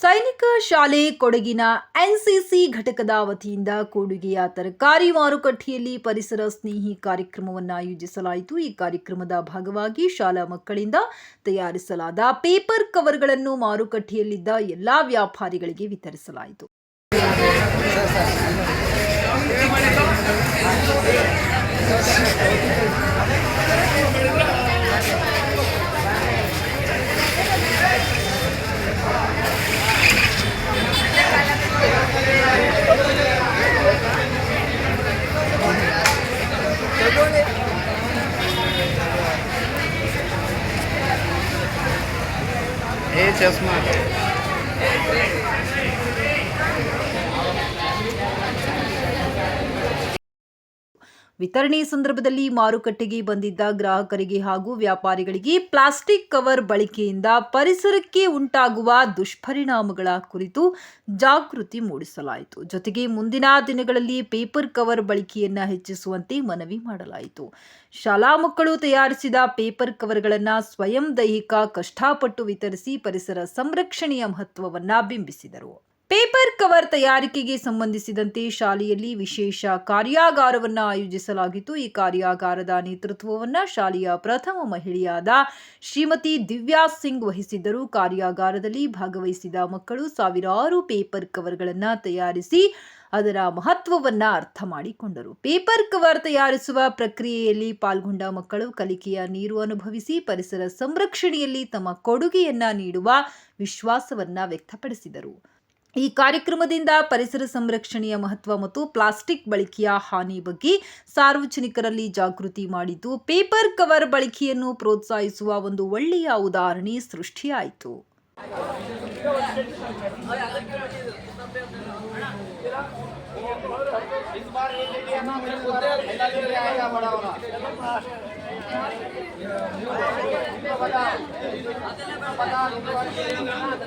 ಸೈನಿಕ ಶಾಲೆ ಕೊಡಗಿನ ಎನ್ಸಿಸಿ ಘಟಕದ ವತಿಯಿಂದ ಕೊಡುಗೆಯ ತರಕಾರಿ ಮಾರುಕಟ್ಟೆಯಲ್ಲಿ ಪರಿಸರ ಸ್ನೇಹಿ ಕಾರ್ಯಕ್ರಮವನ್ನು ಆಯೋಜಿಸಲಾಯಿತು. ಈ ಕಾರ್ಯಕ್ರಮದ ಭಾಗವಾಗಿ ಶಾಲಾ ಮಕ್ಕಳಿಂದ ತಯಾರಿಸಲಾದ ಪೇಪರ್ ಕವರ್ಗಳನ್ನು ಮಾರುಕಟ್ಟೆಯಲ್ಲಿದ್ದ ಎಲ್ಲಾ ವ್ಯಾಪಾರಿಗಳಿಗೆ ವಿತರಿಸಲಾಯಿತು. এই চশমা ವಿತರಣೆ ಸಂದರ್ಭದಲ್ಲಿ ಮಾರುಕಟ್ಟೆಗೆ ಬಂದಿದ್ದ ಗ್ರಾಹಕರಿಗೆ ಹಾಗೂ ವ್ಯಾಪಾರಿಗಳಿಗೆ ಪ್ಲಾಸ್ಟಿಕ್ ಕವರ್ ಬಳಕೆಯಿಂದ ಪರಿಸರಕ್ಕೆ ಉಂಟಾಗುವ ದುಷ್ಪರಿಣಾಮಗಳ ಕುರಿತು ಜಾಗೃತಿ ಮೂಡಿಸಲಾಯಿತು. ಜೊತೆಗೆ ಮುಂದಿನ ದಿನಗಳಲ್ಲಿ ಪೇಪರ್ ಕವರ್ ಬಳಕೆಯನ್ನು ಹೆಚ್ಚಿಸುವಂತೆ ಮನವಿ ಮಾಡಲಾಯಿತು. ಶಾಲಾ ಮಕ್ಕಳು ತಯಾರಿಸಿದ ಪೇಪರ್ ಕವರ್ಗಳನ್ನು ಸ್ವಯಂ ದೈಹಿಕ ಕಷ್ಟಪಟ್ಟು ವಿತರಿಸಿ ಪರಿಸರ ಸಂರಕ್ಷಣೆಯ ಮಹತ್ವವನ್ನು ಬಿಂಬಿಸಿದರು. ಪೇಪರ್ ಕವರ್ ತಯಾರಿಕೆಗೆ ಸಂಬಂಧಿಸಿದಂತೆ ಶಾಲೆಯಲ್ಲಿ ವಿಶೇಷ ಕಾರ್ಯಾಗಾರವನ್ನು ಆಯೋಜಿಸಲಾಗಿತ್ತು. ಈ ಕಾರ್ಯಾಗಾರದ ನೇತೃತ್ವವನ್ನು ಶಾಲೆಯ ಪ್ರಥಮ ಮಹಿಳೆಯಾದ ಶ್ರೀಮತಿ ದಿವ್ಯಾ ಸಿಂಗ್ ವಹಿಸಿದ್ದರು. ಕಾರ್ಯಾಗಾರದಲ್ಲಿ ಭಾಗವಹಿಸಿದ ಮಕ್ಕಳು ಸಾವಿರಾರು ಪೇಪರ್ ಕವರ್ಗಳನ್ನು ತಯಾರಿಸಿ ಅದರ ಮಹತ್ವವನ್ನು ಅರ್ಥ ಮಾಡಿಕೊಂಡರು. ಪೇಪರ್ ಕವರ್ ತಯಾರಿಸುವ ಪ್ರಕ್ರಿಯೆಯಲ್ಲಿ ಪಾಲ್ಗೊಂಡ ಮಕ್ಕಳು ಕಲಿಕೆಯ ನೀರು ಅನುಭವಿಸಿ ಪರಿಸರ ಸಂರಕ್ಷಣೆಯಲ್ಲಿ ತಮ್ಮ ಕೊಡುಗೆಯನ್ನು ನೀಡುವ ವಿಶ್ವಾಸವನ್ನು ವ್ಯಕ್ತಪಡಿಸಿದರು. ಈ ಕಾರ್ಯಕ್ರಮದಿಂದ ಪರಿಸರ ಸಂರಕ್ಷಣೆಯ ಮಹತ್ವ ಮತ್ತು ಪ್ಲಾಸ್ಟಿಕ್ ಬಳಕೆಯ ಹಾನಿ ಬಗ್ಗೆ ಸಾರ್ವಜನಿಕರಲ್ಲಿ ಜಾಗೃತಿ ಮಾಡಿದ್ದು ಪೇಪರ್ ಕವರ್ ಬಳಕೆಯನ್ನು ಪ್ರೋತ್ಸಾಹಿಸುವ ಒಂದು ಒಳ್ಳೆಯ ಉದಾಹರಣೆ ಸೃಷ್ಟಿಯಾಯಿತು.